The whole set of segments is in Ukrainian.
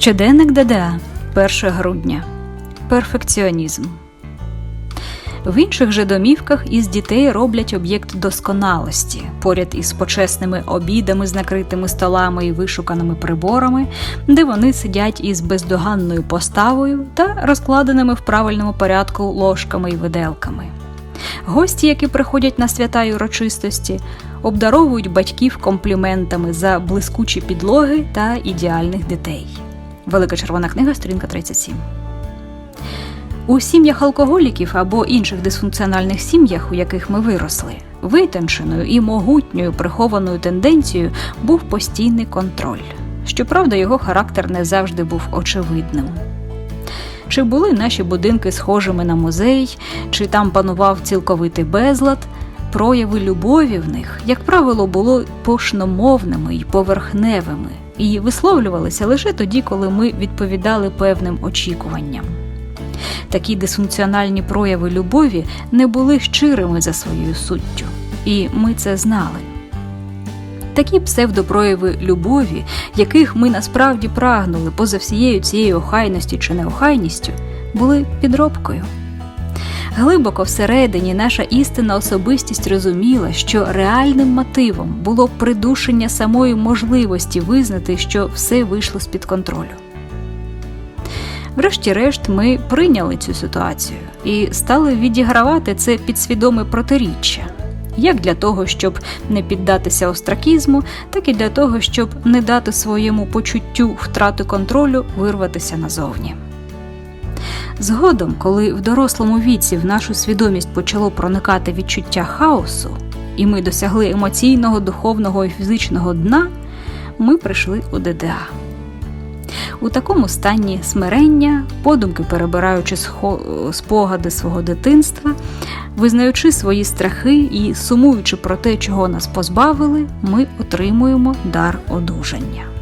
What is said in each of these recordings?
Щоденник ДДА 1 грудня. Перфекціонізм. В інших же домівках із дітей роблять об'єкт досконалості поряд із почесними обідами з накритими столами і вишуканими приборами, де вони сидять із бездоганною поставою та розкладеними в правильному порядку ложками і виделками. Гості, які приходять на свята й урочистості, обдаровують батьків компліментами за блискучі підлоги та ідеальних дітей. Велика червона книга, сторінка 37. У сім'ях алкоголіків або інших дисфункціональних сім'ях, у яких ми виросли, витонченою і могутньою прихованою тенденцією був постійний контроль. Щоправда, його характер не завжди був очевидним. Чи були наші будинки схожими на музей, чи там панував цілковитий безлад, прояви любові в них, як правило, було пошномовними й поверхневими, і висловлювалися лише тоді, коли ми відповідали певним очікуванням. Такі дисфункціональні прояви любові не були щирими за своєю суттю, і ми це знали. Такі псевдопрояви любові, яких ми насправді прагнули поза всією цією охайності чи неохайністю, були підробкою. Глибоко всередині наша істинна особистість розуміла, що реальним мотивом було придушення самої можливості визнати, що все вийшло з-під контролю. Врешті-решт, ми прийняли цю ситуацію і стали відігравати це підсвідоме протиріччя, як для того, щоб не піддатися остракізму, так і для того, щоб не дати своєму почуттю втрати контролю вирватися назовні. Згодом, коли в дорослому віці в нашу свідомість почало проникати відчуття хаосу, і ми досягли емоційного, духовного і фізичного дна, ми прийшли у ДДА. У такому стані смирення, подумки перебираючи спогади свого дитинства, визнаючи свої страхи і сумуючи про те, чого нас позбавили, ми отримуємо дар одужання.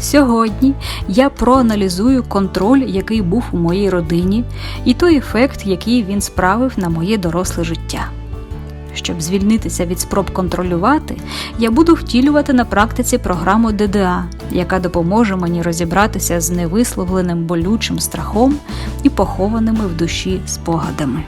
Сьогодні я проаналізую контроль, який був у моїй родині, і той ефект, який він справив на моє доросле життя. Щоб звільнитися від спроб контролювати, я буду втілювати на практиці програму ДДА, яка допоможе мені розібратися з невисловленим болючим страхом і похованими в душі спогадами.